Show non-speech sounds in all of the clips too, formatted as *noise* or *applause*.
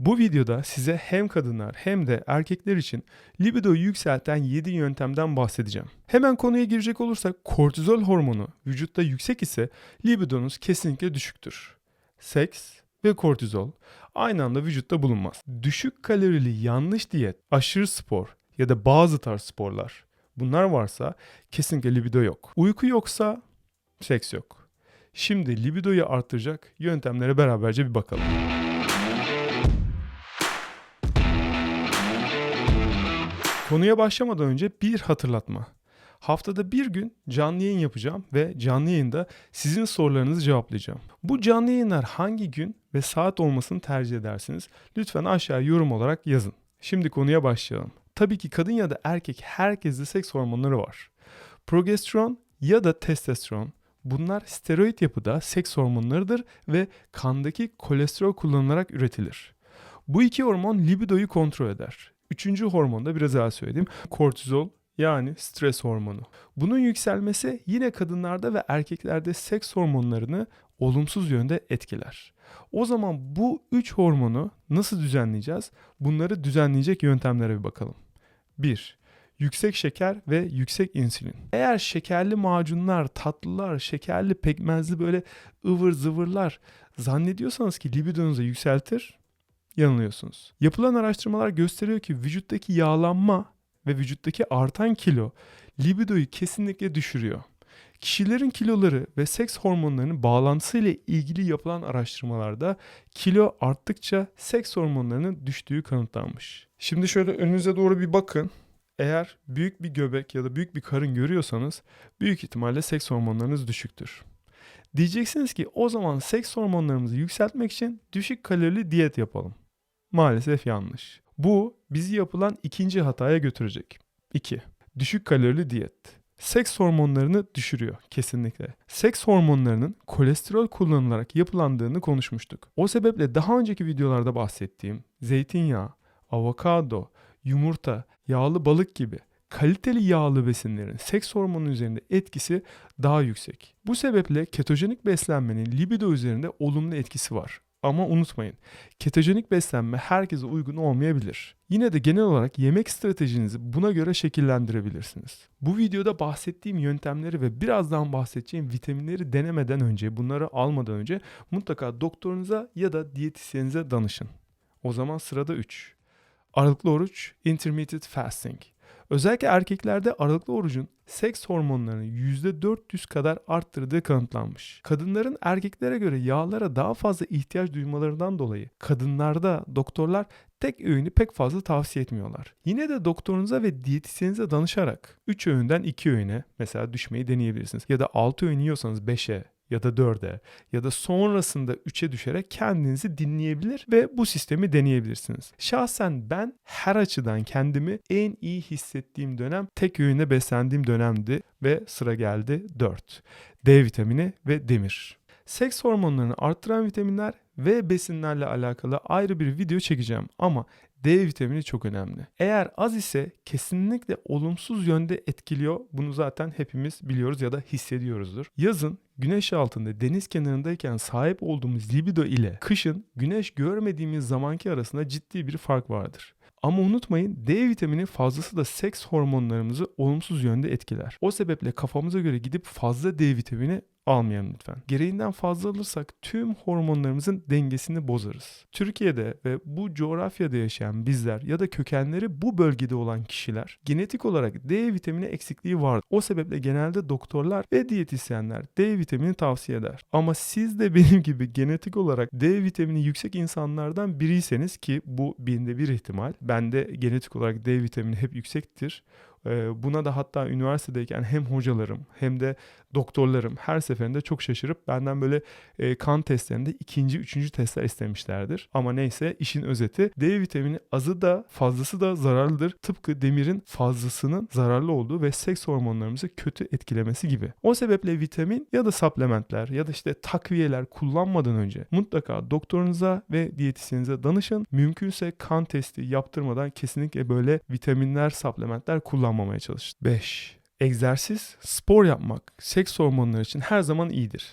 Bu videoda size hem kadınlar hem de erkekler için libidoyu yükselten 7 yöntemden bahsedeceğim. Hemen konuya girecek olursak kortizol hormonu vücutta yüksek ise libidonuz kesinlikle düşüktür. Seks ve kortizol aynı anda vücutta bulunmaz. Düşük kalorili yanlış diyet, aşırı spor ya da bazı tarz sporlar bunlar varsa kesinlikle libido yok. Uyku yoksa seks yok. Şimdi libidoyu arttıracak yöntemlere beraberce bir bakalım. Konuya başlamadan önce bir hatırlatma. Haftada bir gün canlı yayın yapacağım ve canlı yayında sizin sorularınızı cevaplayacağım. Bu canlı yayınlar hangi gün ve saat olmasını tercih edersiniz? Lütfen aşağı yorum olarak yazın. Şimdi konuya başlayalım. Tabii ki kadın ya da erkek herkeste seks hormonları var. Progesteron ya da testosteron bunlar steroid yapıda seks hormonlarıdır ve kandaki kolesterol kullanılarak üretilir. Bu iki hormon libidoyu kontrol eder. Üçüncü hormon da biraz daha söyledim. Kortizol yani stres hormonu. Bunun yükselmesi yine kadınlarda ve erkeklerde seks hormonlarını olumsuz yönde etkiler. O zaman bu üç hormonu nasıl düzenleyeceğiz? Bunları düzenleyecek yöntemlere bir bakalım. 1. Yüksek şeker ve yüksek insülin. Eğer şekerli macunlar, tatlılar, şekerli pekmezli böyle ıvır zıvırlar zannediyorsanız ki libidonuzu yükseltir, yanılıyorsunuz. Yapılan araştırmalar gösteriyor ki vücuttaki yağlanma ve vücuttaki artan kilo libidoyu kesinlikle düşürüyor. Kişilerin kiloları ve seks hormonlarının bağlantısıyla ilgili yapılan araştırmalarda kilo arttıkça seks hormonlarının düştüğü kanıtlanmış. Şimdi şöyle önünüze doğru bir bakın. Eğer büyük bir göbek ya da büyük bir karın görüyorsanız büyük ihtimalle seks hormonlarınız düşüktür. Diyeceksiniz ki o zaman seks hormonlarımızı yükseltmek için düşük kalorili diyet yapalım. Maalesef yanlış. Bu bizi yapılan ikinci hataya götürecek. 2. Düşük kalorili diyet. Seks hormonlarını düşürüyor kesinlikle. Seks hormonlarının kolesterol kullanılarak yapılandığını konuşmuştuk. O sebeple daha önceki videolarda bahsettiğim zeytinyağı, avokado, yumurta, yağlı balık gibi kaliteli yağlı besinlerin seks hormonu üzerinde etkisi daha yüksek. Bu sebeple ketojenik beslenmenin libido üzerinde olumlu etkisi var. Ama unutmayın, ketojenik beslenme herkese uygun olmayabilir. Yine de genel olarak yemek stratejinizi buna göre şekillendirebilirsiniz. Bu videoda bahsettiğim yöntemleri ve birazdan bahsedeceğim vitaminleri denemeden önce, bunları almadan önce mutlaka doktorunuza ya da diyetisyenize danışın. O zaman sırada 3. Aralıklı oruç, intermittent fasting. Özellikle erkeklerde aralıklı orucun seks hormonlarını %400 kadar arttırdığı kanıtlanmış. Kadınların erkeklere göre yağlara daha fazla ihtiyaç duymalarından dolayı kadınlarda doktorlar tek öğünü pek fazla tavsiye etmiyorlar. Yine de doktorunuza ve diyetisyenize danışarak 3 öğünden 2 öğüne mesela düşmeyi deneyebilirsiniz. Ya da 6 öğün yiyorsanız 5'e ya da 4'e ya da sonrasında 3'e düşerek kendinizi dinleyebilir ve bu sistemi deneyebilirsiniz. Şahsen ben her açıdan kendimi en iyi hissettiğim dönem tek öğüne beslendiğim dönemdi ve sıra geldi 4. D vitamini ve demir. Seks hormonlarını arttıran vitaminler ve besinlerle alakalı ayrı bir video çekeceğim ama D vitamini çok önemli. Eğer az ise kesinlikle olumsuz yönde etkiliyor. Bunu zaten hepimiz biliyoruz ya da hissediyoruzdur. Yazın güneş altında deniz kenarındayken sahip olduğumuz libido ile kışın güneş görmediğimiz zamanki arasında ciddi bir fark vardır. Ama unutmayın D vitamini fazlası da seks hormonlarımızı olumsuz yönde etkiler. O sebeple kafamıza göre gidip fazla D vitamini almayalım lütfen. Gereğinden fazla alırsak tüm hormonlarımızın dengesini bozarız. Türkiye'de ve bu coğrafyada yaşayan bizler ya da kökenleri bu bölgede olan kişiler genetik olarak D vitamini eksikliği var. O sebeple genelde doktorlar ve diyetisyenler D vitamini tavsiye eder. Ama siz de *laughs* benim gibi genetik olarak D vitamini yüksek insanlardan biriyseniz ki bu binde bir ihtimal. Bende genetik olarak D vitamini hep yüksektir. Buna da hatta üniversitedeyken hem hocalarım hem de doktorlarım her seferinde çok şaşırıp benden böyle e, kan testlerinde ikinci, üçüncü testler istemişlerdir. Ama neyse işin özeti D vitamini azı da fazlası da zararlıdır. Tıpkı demirin fazlasının zararlı olduğu ve seks hormonlarımızı kötü etkilemesi gibi. O sebeple vitamin ya da supplementler ya da işte takviyeler kullanmadan önce mutlaka doktorunuza ve diyetisyenize danışın. Mümkünse kan testi yaptırmadan kesinlikle böyle vitaminler, supplementler kullanmamaya çalışın. 5. Egzersiz, spor yapmak seks hormonları için her zaman iyidir.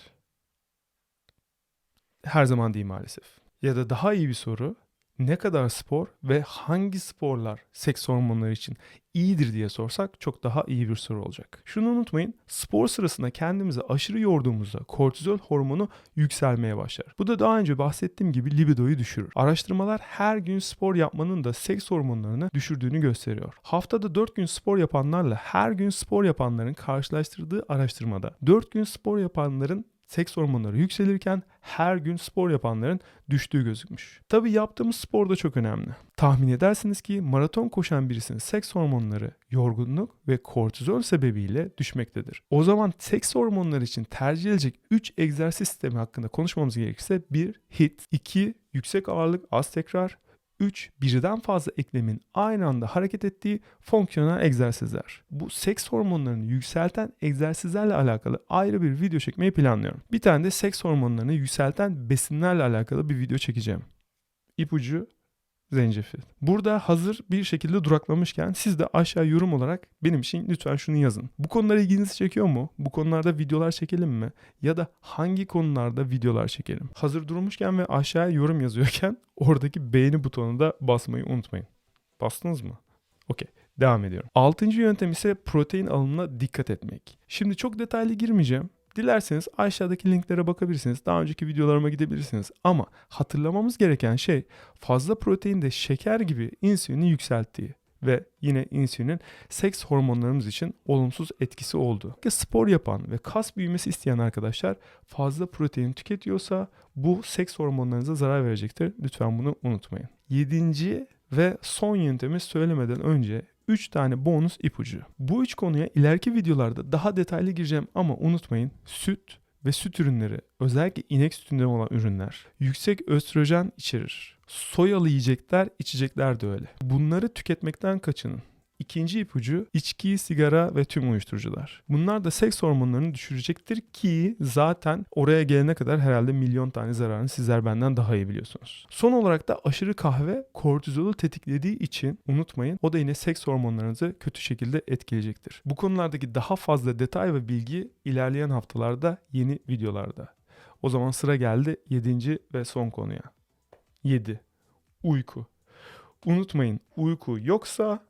Her zaman değil maalesef. Ya da daha iyi bir soru, ne kadar spor ve hangi sporlar seks hormonları için iyidir diye sorsak çok daha iyi bir soru olacak. Şunu unutmayın, spor sırasında kendimizi aşırı yorduğumuzda kortizol hormonu yükselmeye başlar. Bu da daha önce bahsettiğim gibi libidoyu düşürür. Araştırmalar her gün spor yapmanın da seks hormonlarını düşürdüğünü gösteriyor. Haftada 4 gün spor yapanlarla her gün spor yapanların karşılaştırdığı araştırmada 4 gün spor yapanların seks hormonları yükselirken her gün spor yapanların düştüğü gözükmüş. Tabi yaptığımız spor da çok önemli. Tahmin edersiniz ki maraton koşan birisinin seks hormonları yorgunluk ve kortizol sebebiyle düşmektedir. O zaman seks hormonları için tercih edilecek 3 egzersiz sistemi hakkında konuşmamız gerekirse 1 HIIT, 2 yüksek ağırlık az tekrar, 3. Birden fazla eklemin aynı anda hareket ettiği fonksiyonel egzersizler. Bu seks hormonlarını yükselten egzersizlerle alakalı ayrı bir video çekmeyi planlıyorum. Bir tane de seks hormonlarını yükselten besinlerle alakalı bir video çekeceğim. İpucu zencefil. Burada hazır bir şekilde duraklamışken siz de aşağı yorum olarak benim için lütfen şunu yazın. Bu konular ilginizi çekiyor mu? Bu konularda videolar çekelim mi? Ya da hangi konularda videolar çekelim? Hazır durmuşken ve aşağıya yorum yazıyorken *laughs* oradaki beğeni butonuna da basmayı unutmayın. Bastınız mı? Okey. Devam ediyorum. Altıncı yöntem ise protein alımına dikkat etmek. Şimdi çok detaylı girmeyeceğim. Dilerseniz aşağıdaki linklere bakabilirsiniz. Daha önceki videolarıma gidebilirsiniz. Ama hatırlamamız gereken şey fazla protein de şeker gibi insülini yükselttiği ve yine insülinin seks hormonlarımız için olumsuz etkisi oldu. Spor yapan ve kas büyümesi isteyen arkadaşlar fazla protein tüketiyorsa bu seks hormonlarınıza zarar verecektir. Lütfen bunu unutmayın. Yedinci ve son yöntemi söylemeden önce 3 tane bonus ipucu. Bu 3 konuya ileriki videolarda daha detaylı gireceğim ama unutmayın süt ve süt ürünleri özellikle inek sütünden olan ürünler yüksek östrojen içerir. Soyalı yiyecekler, içecekler de öyle. Bunları tüketmekten kaçının. İkinci ipucu içki, sigara ve tüm uyuşturucular. Bunlar da seks hormonlarını düşürecektir ki zaten oraya gelene kadar herhalde milyon tane zararını sizler benden daha iyi biliyorsunuz. Son olarak da aşırı kahve kortizolu tetiklediği için unutmayın o da yine seks hormonlarınızı kötü şekilde etkileyecektir. Bu konulardaki daha fazla detay ve bilgi ilerleyen haftalarda yeni videolarda. O zaman sıra geldi 7. ve son konuya. 7. Uyku. Unutmayın uyku yoksa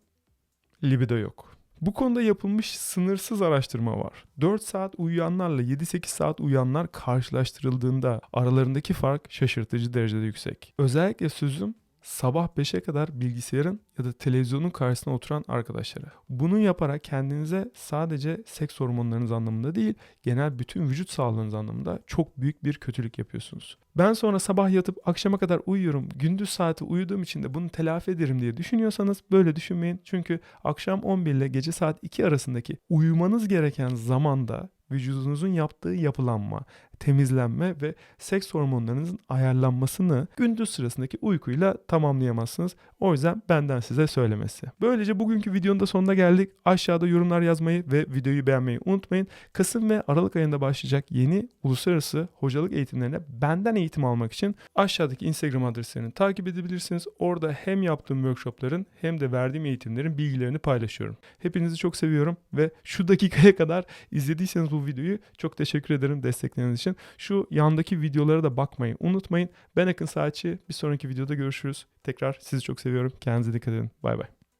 libido yok. Bu konuda yapılmış sınırsız araştırma var. 4 saat uyuyanlarla 7-8 saat uyuyanlar karşılaştırıldığında aralarındaki fark şaşırtıcı derecede yüksek. Özellikle sözüm sabah 5'e kadar bilgisayarın ya da televizyonun karşısına oturan arkadaşlara. Bunu yaparak kendinize sadece seks hormonlarınız anlamında değil, genel bütün vücut sağlığınız anlamında çok büyük bir kötülük yapıyorsunuz. Ben sonra sabah yatıp akşama kadar uyuyorum, gündüz saati uyuduğum için de bunu telafi ederim diye düşünüyorsanız böyle düşünmeyin. Çünkü akşam 11 ile gece saat 2 arasındaki uyumanız gereken zamanda vücudunuzun yaptığı yapılanma, temizlenme ve seks hormonlarınızın ayarlanmasını gündüz sırasındaki uykuyla tamamlayamazsınız. O yüzden benden size söylemesi. Böylece bugünkü videonun da sonuna geldik. Aşağıda yorumlar yazmayı ve videoyu beğenmeyi unutmayın. Kasım ve Aralık ayında başlayacak yeni uluslararası hocalık eğitimlerine benden eğitim almak için aşağıdaki Instagram adreslerini takip edebilirsiniz. Orada hem yaptığım workshopların hem de verdiğim eğitimlerin bilgilerini paylaşıyorum. Hepinizi çok seviyorum ve şu dakikaya kadar izlediyseniz bu videoyu çok teşekkür ederim destekleriniz için. Şu yandaki videolara da bakmayı unutmayın. Ben Akın Saatçi. Bir sonraki videoda görüşürüz. Tekrar sizi çok seviyorum. Kendinize dikkat edin. Bay bay.